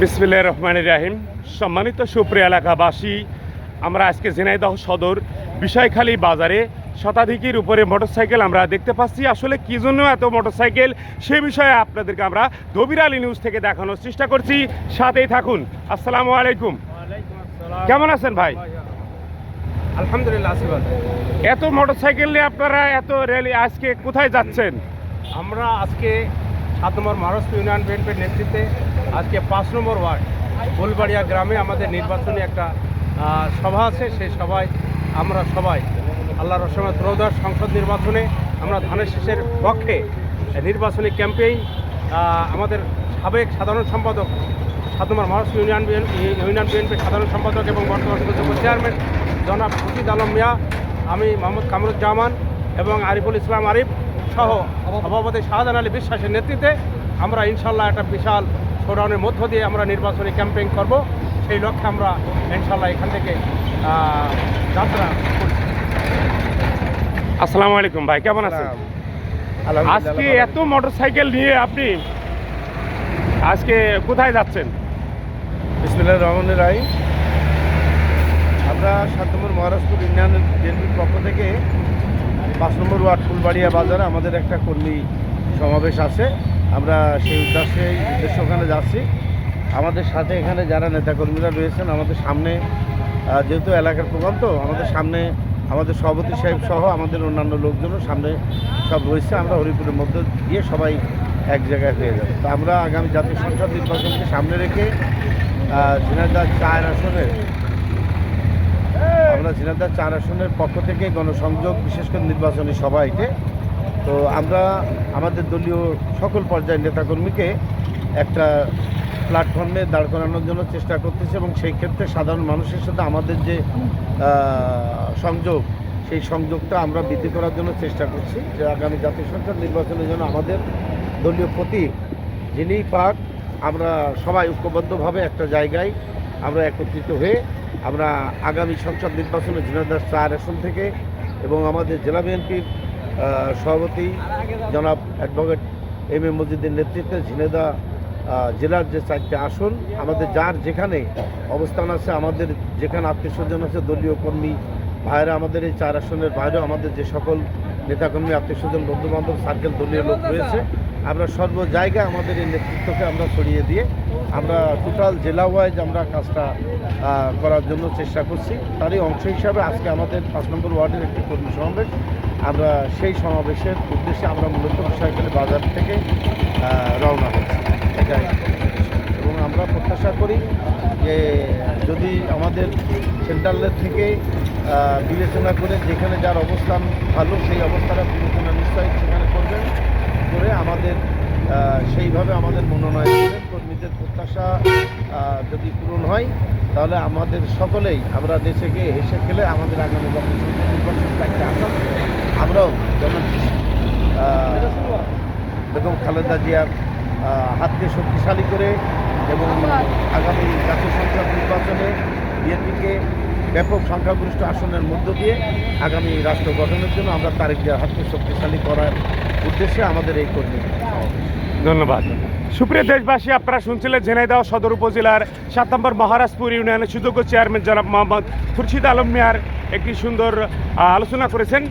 বিসমিল্লাহ রহমান রাহিম। সম্মানিত সুপ্রিয় এলাকাবাসী আমরা আজকে ঝিনাইদহ সদর বিষয়খালী বাজারে শতাধিকের উপরে মোটরসাইকেল আমরা দেখতে পাচ্ছি। আসলে কি জন্য এত মোটরসাইকেল? সে বিষয়ে আপনাদেরকে আমরা দবির আলী নিউজ থেকে দেখানোর চেষ্টা করছি। সাথেই থাকুন। আসসালামু আলাইকুম। কেমন আছেন ভাই? আলহামদুলিল্লাহ এত মোটরসাইকেল নিয়ে আপনারা এত র্যালি আজকে কোথায় যাচ্ছেন? আমরা আজকে সাত নম্বর মহারাষ্ট্র ইউনিয়ন বিএনপির নেতৃত্বে আজকে পাঁচ নম্বর ওয়ার্ড, ফুলবাড়িয়া গ্রামে আমাদের নির্বাচনী একটা সভা আছে। সেই সভায় আমরা সবাই আল্লাহ রসমা ত্রয়োদশ সংসদ নির্বাচনে আমরা ধানের শীষের পক্ষে নির্বাচনী ক্যাম্পেইন আমাদের সাবেক সাধারণ সম্পাদক, সাত নম্বর মহারাষ্ট্র ইউনিয়ন ইউনিয়ন বিএনপির সাধারণ সম্পাদক এবং বর্তমান সুযোগ্য চেয়ারম্যান জনাব খুশিদ আলম মিয়া, আমি মোহাম্মদ কামরুজ্জামান এবং আরিফুল ইসলাম আরিফ সহ সভাপতি শাহজাহান আলী বিশ্বাসের নেতৃত্বে আমরা ইনশাল্লাহ একটা বিশাল শোডাউনের মধ্য দিয়ে আমরা নির্বাচনী ক্যাম্পেইন করব। সেই লক্ষ্যে আমরা ইনশাল্লাহ এখান থেকে যাত্রা করছি। আসসালামু আলাইকুম ভাই কেমন আছেন? আজকে এত মোটরসাইকেল নিয়ে আপনি আজকে কোথায় যাচ্ছেন? বিসমুল্লাহ রহমান রাই আমরা সাত নম্বর মহারাষ্ট্র ইউনিয়ন বিএনপির পক্ষ থেকে পাঁচ নম্বর ওয়ার্ড ফুলবাড়িয়া বাজারে আমাদের একটা কর্মী সমাবেশ আছে। আমরা সেই উদ্দেশ্যে উদ্দেশ্য ওখানে যাচ্ছি। আমাদের সাথে এখানে যারা নেতাকর্মীরা রয়েছেন আমাদের সামনে যেহেতু এলাকার প্রোগ্রাম তো আমাদের সামনে আমাদের সভাপতি সাহেব সহ আমাদের অন্যান্য লোকজনও সামনে সব রয়েছে। আমরা হরিপুরের মধ্যে দিয়ে সবাই এক জায়গায় হয়ে যাবে। তো আমরা আগামী জাতীয় সংসদ নির্বাচনকে সামনে রেখে আহ, ঝিনাইদহ চার আসনের আমরা ঝিনাইদহ চার আসনের পক্ষ থেকে গণসংযোগ, বিশেষ করে নির্বাচনী সভা এটে তো আমরা আমাদের দলীয় সকল পর্যায়ের নেতাকর্মীকে একটা প্ল্যাটফর্মে দাঁড় করানোর জন্য চেষ্টা করতেছি এবং সেই ক্ষেত্রে সাধারণ মানুষের সাথে আমাদের যে সংযোগ, সেই সংযোগটা আমরা বৃদ্ধি করার জন্য চেষ্টা করছি যে আগামী জাতীয় সংসদ নির্বাচনের জন্য আমাদের দলীয় প্রতীক যিনি পাক, আমরা সবাই ঐক্যবদ্ধভাবে একটা জায়গায় আমরা একত্রিত হয়ে আমরা আগামী সংসদ নির্বাচনে ঝিনাইদহ চার আসন থেকে এবং আমাদের জেলা বিএনপির সভাপতি জনাব অ্যাডভোকেট এম এ মজিদের নেতৃত্বে ঝিনেদা জেলার যে চারটি আসন, আমাদের যার যেখানে অবস্থান আছে, আমাদের যেখানে আত্মীয় স্বজন আছে, দলীয় কর্মী ভাইরা আমাদের এই চার আসনের বাইরেও আমাদের যে সকল নেতাকর্মী, আত্মীয় স্বজন, বন্ধুবান্ধব সার্কেল দলীয় লোক রয়েছে, আমরা সর্ব জায়গায় আমাদের এই নেতৃত্বকে আমরা ছড়িয়ে দিয়ে আমরা টোটাল জেলা ওয়াইজ আমরা কাজটা করার জন্য চেষ্টা করছি। তারই অংশ হিসাবে আজকে আমাদের পাঁচ নম্বর ওয়ার্ডের একটি কর্মী সমাবেশ। আমরা সেই সমাবেশের উদ্দেশ্যে আমরা মূলত বিষয়গুলি বাজার থেকে রওনা হচ্ছি। এবং আমরা প্রত্যাশা করি যে যদি আমাদের সেন্ট্রালের থেকে বিবেচনা করে যেখানে যার অবস্থান ভালো, সেই অবস্থাটা বিবেচনা নিশ্চয়ই সেখানে করবেন। করে আমাদের সেইভাবে আমাদের মনোনয়ন প্রত্যাশা যদি পূরণ হয়, তাহলে আমাদের সকলেই আমরা দেশে গিয়ে হেসে খেলে আমাদের আগামী একটা আমরাও যেমন বেগম খালেদা জিয়ার হাতকে শক্তিশালী করে এবং আগামী জাতীয় সংসদ নির্বাচনে বিএনপিকে ব্যাপক সংখ্যাগরিষ্ঠ আসনের মধ্য দিয়ে আগামী রাষ্ট্র গঠনের জন্য আমরা তারেক জিয়ার হাতকে শক্তিশালী করার উদ্দেশ্যে আমাদের এই কর্মী। ধন্যবাদ। সুপ্রিয় দেশবাসী, আপনারা শুনছিলেন ঝিনাইদহ সদর উপজেলার সাত নম্বর মহারাজপুর ইউনিয়নের সুযোগ্য চেয়ারম্যান জনাব মোহাম্মদ খুরশিদ আলম মিয়ার একটি সুন্দর আলোচনা করেছেন।